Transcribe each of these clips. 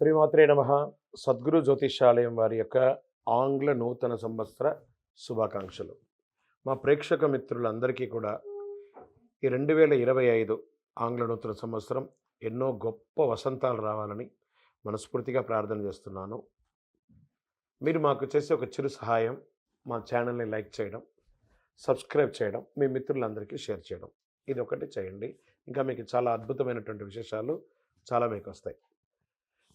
శ్రీమాత్రే నమ. సద్గురు జ్యోతిషాలయం వారి యొక్క ఆంగ్ల నూతన సంవత్సర శుభాకాంక్షలు. మా ప్రేక్షక మిత్రులందరికీ కూడా ఈ రెండు వేల ఇరవై ఐదు ఆంగ్ల నూతన సంవత్సరం ఎన్నో గొప్ప వసంతాలు రావాలని మనస్ఫూర్తిగా ప్రార్థన చేస్తున్నాను. మీరు మాకు చేసే ఒక చిరు సహాయం మా ఛానల్ని లైక్ చేయడం సబ్స్క్రైబ్ చేయడం మీ మిత్రులందరికీ షేర్ చేయడం. ఇది ఒకటి చేయండి. ఇంకా మీకు చాలా అద్భుతమైనటువంటి విశేషాలు చాలా మీకు వస్తాయి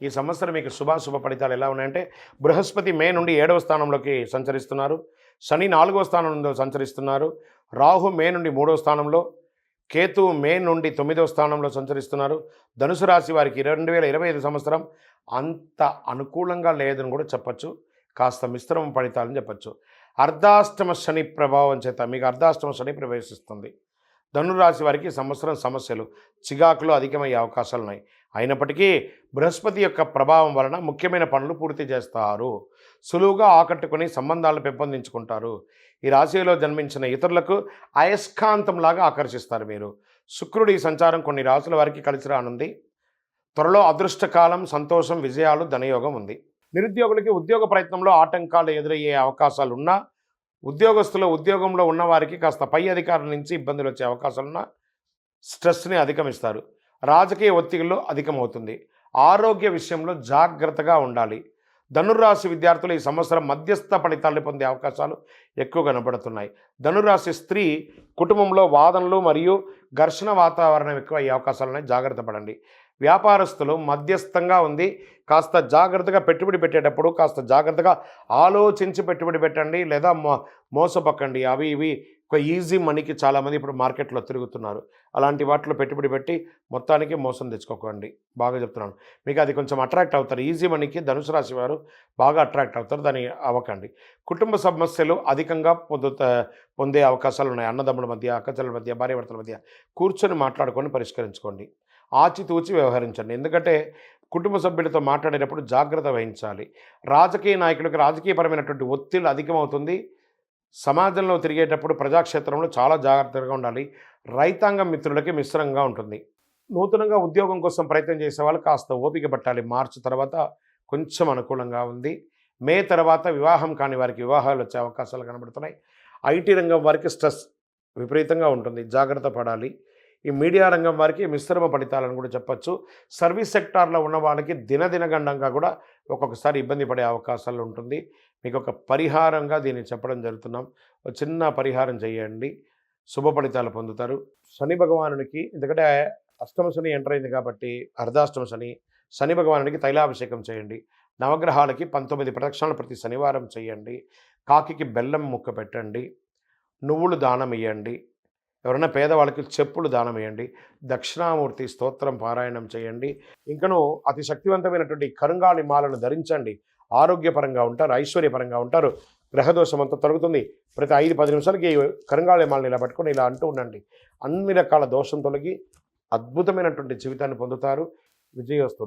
ఈ సంవత్సరం మీకు శుభాశుభ ఫలితాలు ఎలా ఉన్నాయంటే బృహస్పతి మే నుండి ఏడవ స్థానంలోకి సంచరిస్తున్నారు శని నాలుగవ స్థానంలో సంచరిస్తున్నారు రాహు మే నుండి మూడవ స్థానంలో కేతు మే నుండి తొమ్మిదవ స్థానంలో సంచరిస్తున్నారు ధనుసు రాశి వారికి రెండు వేల ఇరవై ఐదు సంవత్సరం అంత అనుకూలంగా లేదని కూడా చెప్పచ్చు కాస్త మిశ్రమ ఫలితాలని చెప్పచ్చు. అర్ధాష్టమ శని ప్రభావం చేత మీకు అర్ధాష్టమ శని ప్రవేశిస్తుంది. ధనురాశి వారికి సంవత్సరం సమస్యలు చిగాకులు అధికమయ్యే అవకాశాలు ఉన్నాయి అయినప్పటికీ బృహస్పతి యొక్క ప్రభావం వలన ముఖ్యమైన పనులు పూర్తి చేస్తారు. సులువుగా ఆకట్టుకుని సంబంధాలను పెంపొందించుకుంటారు. ఈ రాశిలో జన్మించిన ఇతరులకు అయస్కాంతంలాగా ఆకర్షిస్తారు మీరు శుక్రుడి సంచారం కొన్ని రాశుల వారికి కలిసి రానుంది. త్వరలో అదృష్టకాలం సంతోషం విజయాలు ధనయోగం ఉంది. నిరుద్యోగులకి ఉద్యోగ ప్రయత్నంలో ఆటంకాలు ఎదురయ్యే అవకాశాలు ఉన్నా ఉద్యోగస్తులు ఉద్యోగంలో ఉన్నవారికి కాస్త పై అధికారుల నుంచి ఇబ్బందులు వచ్చే అవకాశాలున్నా స్ట్రెస్ని అధిగమిస్తారు. రాజకీయ ఒత్తిడిలో అధికమవుతుంది. ఆరోగ్య విషయంలో జాగ్రత్తగా ఉండాలి. ధనురాశి విద్యార్థులు ఈ సంవత్సరం మధ్యస్థ ఫలితాలు పొందే అవకాశాలు ఎక్కువ కనబడుతున్నాయి. ధనురాశి స్త్రీ కుటుంబంలో వాదనలు మరియు ఘర్షణ వాతావరణం ఎక్కువ అయ్యే అవకాశాలు ఉన్నాయి జాగ్రత్త పడండి. వ్యాపారస్తులు మధ్యస్థంగా ఉంది. కాస్త జాగ్రత్తగా పెట్టుబడి పెట్టేటప్పుడు కాస్త జాగ్రత్తగా ఆలోచించి పెట్టుబడి పెట్టండి లేదా మో మోసపక్కండి అవి ఇవి ఒక ఈజీ మనీకి చాలామంది ఇప్పుడు మార్కెట్లో తిరుగుతున్నారు. అలాంటి వాటిలో పెట్టుబడి పెట్టి మొత్తానికి మోసం తెచ్చుకోకండి. బాగా చెప్తున్నాను. మీకు అది కొంచెం అట్రాక్ట్ అవుతారు. ఈజీ మనీకి ధనుసు రాశి వారు బాగా అట్రాక్ట్ అవుతారు. దాన్ని అవ్వకండి. కుటుంబ సమస్యలు అధికంగా పొందుతా పొందే అవకాశాలు ఉన్నాయి. అన్నదమ్ముల మధ్య అక్కచెల్ల మధ్య భార్యాభర్తల మధ్య కూర్చొని మాట్లాడుకొని పరిష్కరించుకోండి. ఆచితూచి వ్యవహరించండి. ఎందుకంటే కుటుంబ సభ్యులతో మాట్లాడేటప్పుడు జాగ్రత్త వహించాలి. రాజకీయ నాయకులకు రాజకీయపరమైనటువంటి ఒత్తిడి అధికమవుతుంది. సమాజంలో తిరిగేటప్పుడు ప్రజాక్షేత్రంలో చాలా జాగ్రత్తగా ఉండాలి. రైతాంగం మిత్రులకి మిశ్రంగా ఉంటుంది. నూతనంగా ఉద్యోగం కోసం ప్రయత్నం చేసే వాళ్ళు కాస్త ఓపిక పట్టాలి. మార్చి తర్వాత కొంచెం అనుకూలంగా ఉంది. మే తర్వాత వివాహం కాని వారికి వివాహాలు వచ్చే అవకాశాలు కనబడుతున్నాయి. ఐటీ రంగం వారికి స్ట్రెస్ విపరీతంగా ఉంటుంది. జాగ్రత్త పడాలి. ఈ మీడియా రంగం వారికి మిశ్రమ ఫలితాలను కూడా చెప్పచ్చు. సర్వీస్ సెక్టార్లో ఉన్న వాళ్ళకి దినదినగండంగా కూడా ఒక్కొక్కసారి ఇబ్బంది పడే అవకాశాలు ఉంటుంది. మీకు ఒక పరిహారంగా దీన్ని చెప్పడం జరుగుతున్నాం. ఒక చిన్న పరిహారం చేయండి. శుభ ఫలితాలు పొందుతారు. శని భగవానునికి ఎందుకంటే అష్టమ శని ఎంటర్ అయింది కాబట్టి అర్ధాష్టమ శని శని భగవానుడికి తైలాభిషేకం చేయండి. నవగ్రహాలకి పంతొమ్మిది ప్రదక్షిణలు ప్రతి శనివారం చేయండి. కాకికి బెల్లం ముక్క పెట్టండి. నువ్వులు దానం ఇవ్వండి ఎవరైనా పేదవాళ్ళకి చెప్పులు దానం వేయండి దక్షిణామూర్తి స్తోత్రం పారాయణం చేయండి ఇంకను అతి శక్తివంతమైనటువంటి కరుంగాళి మాలను ధరించండి. ఆరోగ్యపరంగా ఉంటారు ఐశ్వర్యపరంగా ఉంటారు గ్రహదోషం అంతా తొలగుతుంది. ప్రతి ఐదు పది నిమిషాలకి కరుంగాళి మాలను ఇలా పట్టుకొని ఇలా అంటూ ఉండండి. అన్ని రకాల దోషం తొలగి అద్భుతమైనటువంటి జీవితాన్ని పొందుతారు. విజయోస్తు